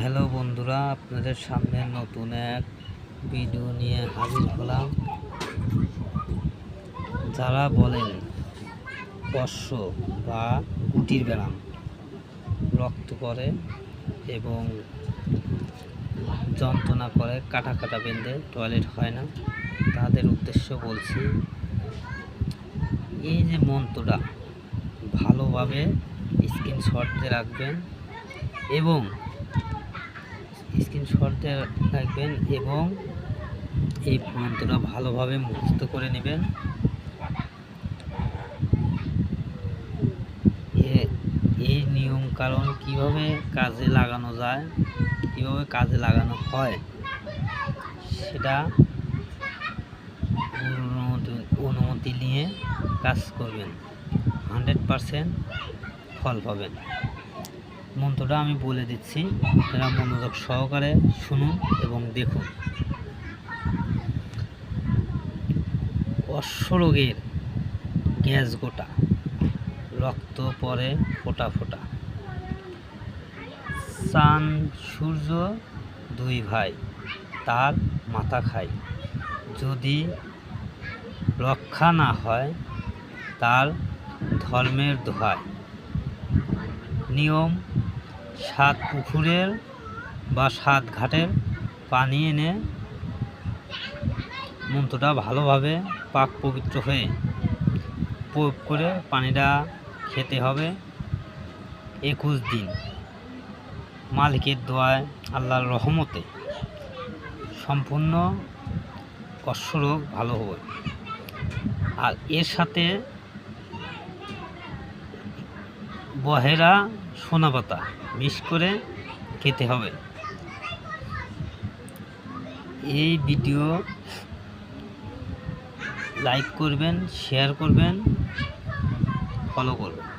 Hello বন্ধুরা, আপনাদের সামনে নতুন এক ভিডিও নিয়ে হাজির হলাম। যারা বলেন পশ্য বা গুটির ব্যায়াম রক্ত করে এবং যন্ত্রণা করে কাটা কাটা বেঁধে টয়লেট হয় না, তাদের উদ্দেশ্য বলছি, এই যে মন্ত্রটা ভালোভাবে স্ক্রিনশট দিয়ে রাখবেন এবং স্ক্রিনশট রাখবেন এবং এই মন্ত্রটা ভালোভাবে মুখস্থ করে নেবেন। এই নিয়ম কারণ কীভাবে কাজে লাগানো যায়, কীভাবে কাজে লাগানো হয়, সেটা অনুমতি নিয়ে কাজ করবেন। হান্ড্রেড পারসেন্ট ফল পাবেন। মন্ত্রটা আমি বলে দিচ্ছি। আপনারা মনোযোগ সহকারে শুনুন এবং দেখুন। অশ্বরোগের গ্যাস গোটা। রক্ত পরে ফোটা ফোটা। চান সূর্য দুই ভাই, তার মাথা খায়। যদি রক্ষা না হয়, তার ধর্মের দোহায়। নিয়ম সাত পুকুরের বা সাত ঘাটের পানি এনে মন্ত্রটা ভালোভাবে পাক পবিত্র হয়ে প্রয়োগ করে পানিটা খেতে হবে একুশ দিন। মালিকের দোয়ায়, আল্লাহর রহমতে। সম্পূর্ণ অশ্বরোগ ভালো হবে। আর এর সাথে বহেরা সোনা পাতা মিক্স করে খেতে হবে। এই ভিডিও লাইক করবেন শেয়ার করবেন ফলো করবেন।